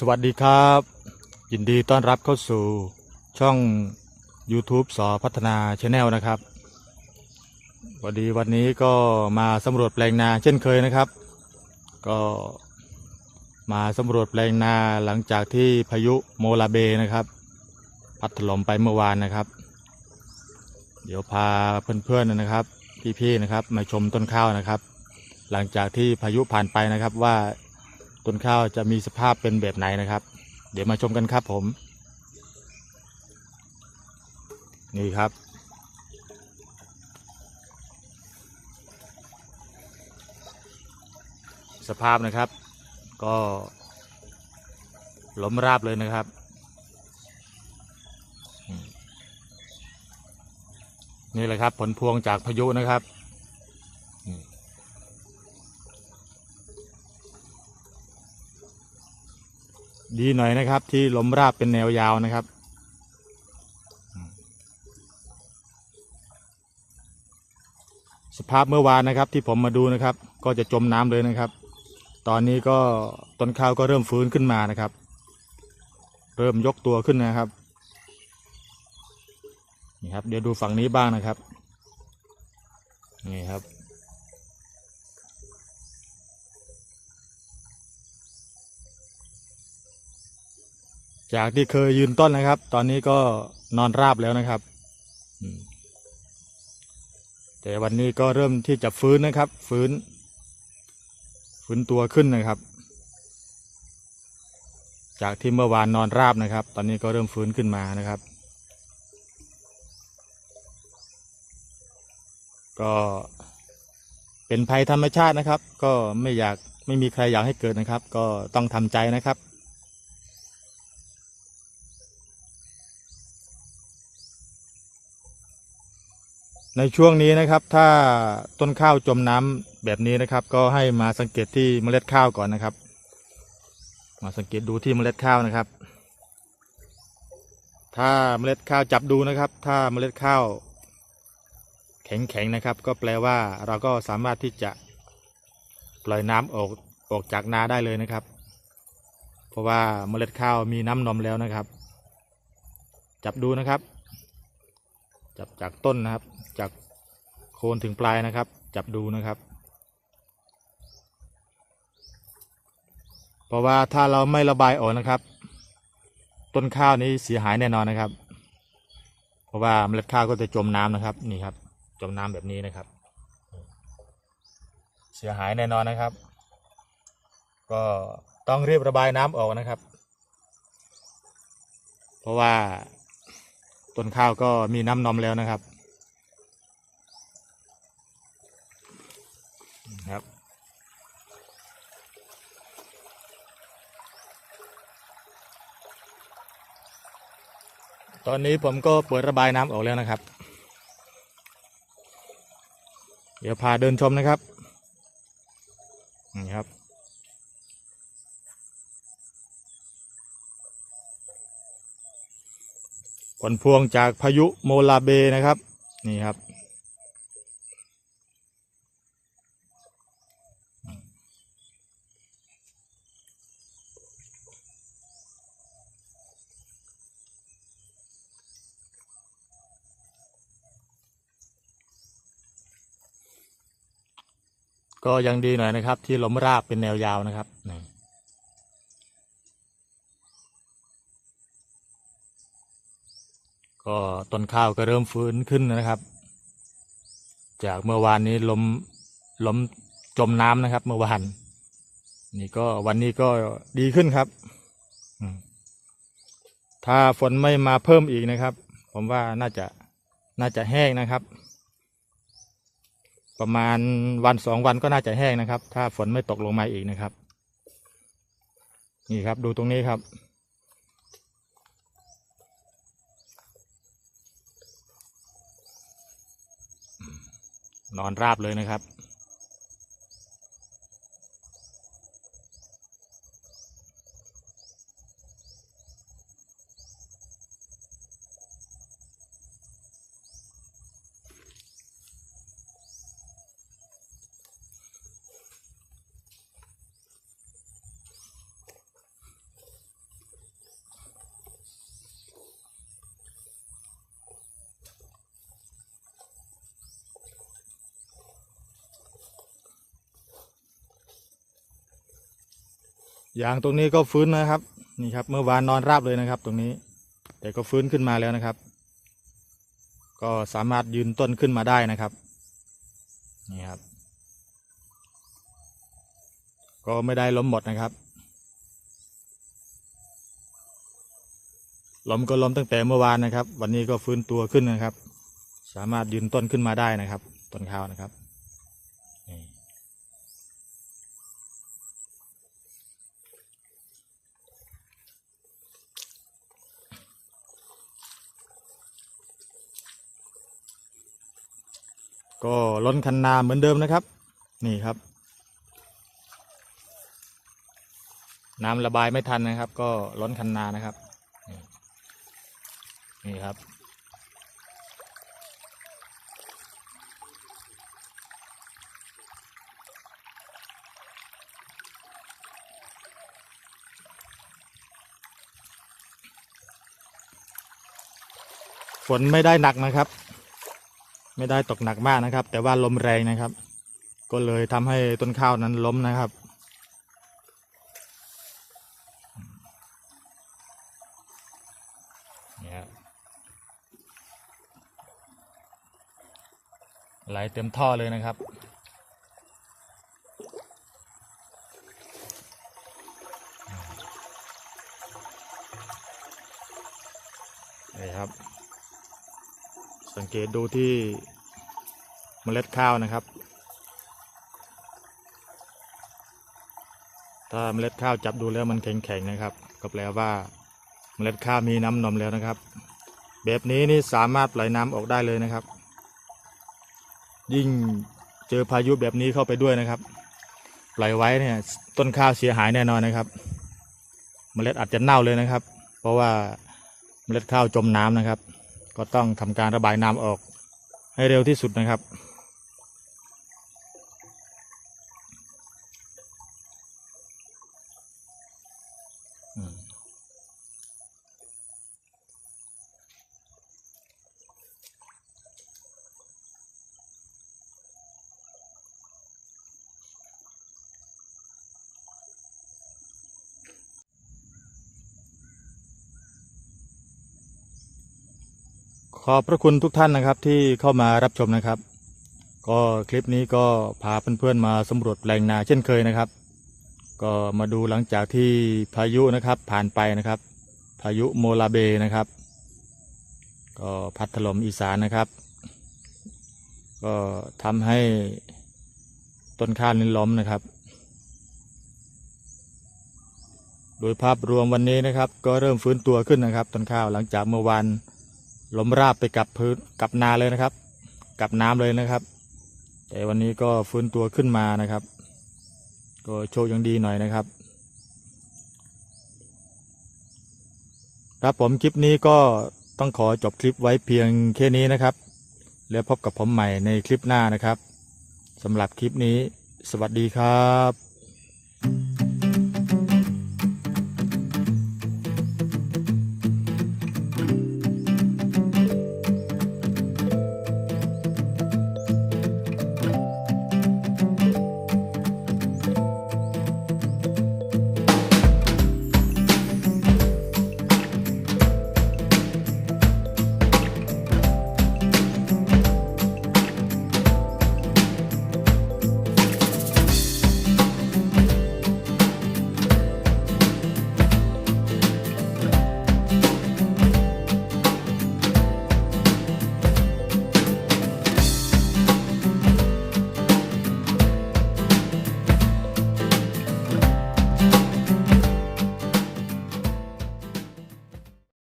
สวัสดีครับ ยินดีต้อนรับเข้าสู่ช่อง YouTube สอพัฒนาช n แนลนะครับวันดีวันนี้ก็มาสำรวจแปลงนาเช่นเคยนะครับ ก็มาสำรวจแปลงนาหลังจากที่พายุโมลาเบนะครับ พัดถล่มไปเมื่อวานนะครับ เดี๋ยวพาเพื่อนๆนะครับพี่ๆนะครับ มาชมต้นข้าวนะครับ หลังจากที่พายุผ่านไปนะครับว่า ต้นข้าวจะมีสภาพเป็นแบบไหนนะครับ เดี๋ยวมาชมกันครับผม นี่ครับ สภาพนะครับ ก็ล้มราบเลยนะครับ นี่แหละครับผลพวงจากพายุนะครับ ดีหน่อยนะครับ ที่ล้มราบเป็นแนวยาวนะครับ สภาพเมื่อวานนะครับที่ผมมาดูนะครับ ก็จะจมน้ำเลยนะครับ ตอนนี้ก็ต้นข้าวก็เริ่มฟื้นขึ้นมานะครับ เริ่มยกตัวขึ้นนะครับนี่ครับเดี๋ยวดูฝั่งนี้บ้างนะครับนี่ครับ จากที่เคยยืนต้นนะครับ ตอนนี้ก็นอนราบแล้วนะครับแต่วันนี้ก็เริ่มที่จะฟื้นนะครับ ฟื้น ฟื้นตัวขึ้นนะครับ จากที่เมื่อวานนอนราบนะครับ ตอนนี้ก็เริ่มฟื้นขึ้นมานะครับ ก็เป็นภัยธรรมชาตินะครับ ก็ไม่อยากไม่มีใครอยากให้เกิดนะครับ ก็ต้องทำใจนะครับ ในช่วงนี้นะครับ ถ้าต้นข้าวจมน้ำแบบนี้นะครับ ก็ให้มาสังเกตที่เมล็ดข้าวก่อนนะครับ มาสังเกตดูที่เมล็ดข้าวนะครับ ถ้าเมล็ดข้าวจับดูนะครับ ถ้าเมล็ดข้าว แข็งๆนะครับ ก็แปลว่าเราก็สามารถที่จะปล่อยน้ำออกออกจากนาได้เลยนะครับ เพราะว่าเมล็ดข้าวมีน้ำนมแล้วนะครับ จับดูนะครับ จับจากต้นนะครับ จากโคนถึงปลายนะครับ จับดูนะครับ เพราะว่าถ้าเราไม่ระบายออกนะครับ ต้นข้าวนี้เสียหายแน่นอนนะครับ เพราะว่าเมล็ดข้าวก็จะจมน้ำนะครับนี่ครับ จมน้ำแบบนี้นะครับ เสียหายแน่นอนนะครับ ก็ต้องรีบระบายน้ำออกนะครับ เพราะว่า ต้นข้าวก็มีน้ำนมแล้วนะครับครับ ตอนนี้ผมก็เปิดระบายน้ำออกแล้วนะครับ เดี๋ยวพาเดินชมนะครับนี่ครับ ผลพวงจากพายุโมลาเบนะครับ นี่ครับ ก็ยังดีหน่อยนะครับ ที่ล้มราบเป็นแนวยาวนะครับ ก็ต้นข้าวก็เริ่มฟื้นขึ้นนะครับ จากเมื่อวานนี้ล้มล้มจมน้ำนะครับ เมื่อวานนี่ก็วันนี้ก็ดีขึ้นครับ ถ้าฝนไม่มาเพิ่มอีกนะครับ ผมว่าน่าจะน่าจะแห้งนะครับ ประมาณวันสองวันก็น่าจะแห้งนะครับ ถ้าฝนไม่ตกลงมาอีกนะครับ นี่ครับดูตรงนี้ครับ นอนราบเลยนะครับ ยางตรงนี้ก็ฟื้นนะครับ นี่ครับ เมื่อวานนอนราบเลยนะครับ ตรงนี้ แต่ก็ฟื้นขึ้นมาแล้วนะครับ ก็สามารถยืนต้นขึ้นมาได้นะครับ นี่ครับ ก็ไม่ได้ล้มหมดนะครับ ล้มก็ล้มตั้งแต่เมื่อวานนะครับ วันนี้ก็ฟื้นตัวขึ้นนะครับ สามารถยืนต้นขึ้นมาได้นะครับ ต้นข้าวนะครับนี่ ก็ล้นคันนาเหมือนเดิมนะครับ นี่ครับ น้ำระบายไม่ทันนะครับ ก็ล้นคันนานะครับ นี่นี่ครับฝนไม่ได้หนักนะครับ ไม่ได้ตกหนักมากนะครับ แต่ว่าลมแรงนะครับ ก็เลยทำให้ต้นข้าวนั้นล้มนะครับเนี่ยไหลเต็มท่อเลยนะครับนี่ครับ สังเกตดูที่เมล็ดข้าวนะครับ ถ้าเมล็ดข้าวจับดูแล้วมันแข็งๆนะครับ ก็แปลว่าเมล็ดข้าวมีน้ำนมแล้วนะครับ แบบนี้นี่สามารถปล่อยน้ำออกได้เลยนะครับ ยิ่งเจอพายุแบบนี้เข้าไปด้วยนะครับ ปล่อยไว้เนี่ยต้นข้าวเสียหายแน่นอนนะครับ เมล็ดอาจจะเน่าเลยนะครับ เพราะว่าเมล็ดข้าวจมน้ำนะครับ ก็ต้องทำการระบายน้ำออกให้เร็วที่สุดนะครับ อืม ขอบพระคุณทุกท่านนะครับที่เข้ามารับชมนะครับ ก็คลิปนี้ก็พาเพื่อนๆมาสำรวจแปลงนาเช่นเคยนะครับ ก็มาดูหลังจากที่พายุนะครับผ่านไปนะครับ พายุโมลาเบนะครับ ก็พัดถล่มอีสานนะครับ ก็ทำให้ต้นข้าวนี้ล้มนะครับ โดยภาพรวมวันนี้นะครับ ก็เริ่มฟื้นตัวขึ้นนะครับต้นข้าวหลังจากเมื่อวาน ล้มราบไปกับพื้นกับนาเลยนะครับ กับน้ำเลยนะครับ แต่วันนี้ก็ฟื้นตัวขึ้นมานะครับ ก็โชคยังดีหน่อยนะครับ ครับผมคลิปนี้ก็ต้องขอจบคลิปไว้เพียงแค่นี้นะครับ แล้วพบกับผมใหม่ในคลิปหน้านะครับสำหรับคลิปนี้ สวัสดีครับ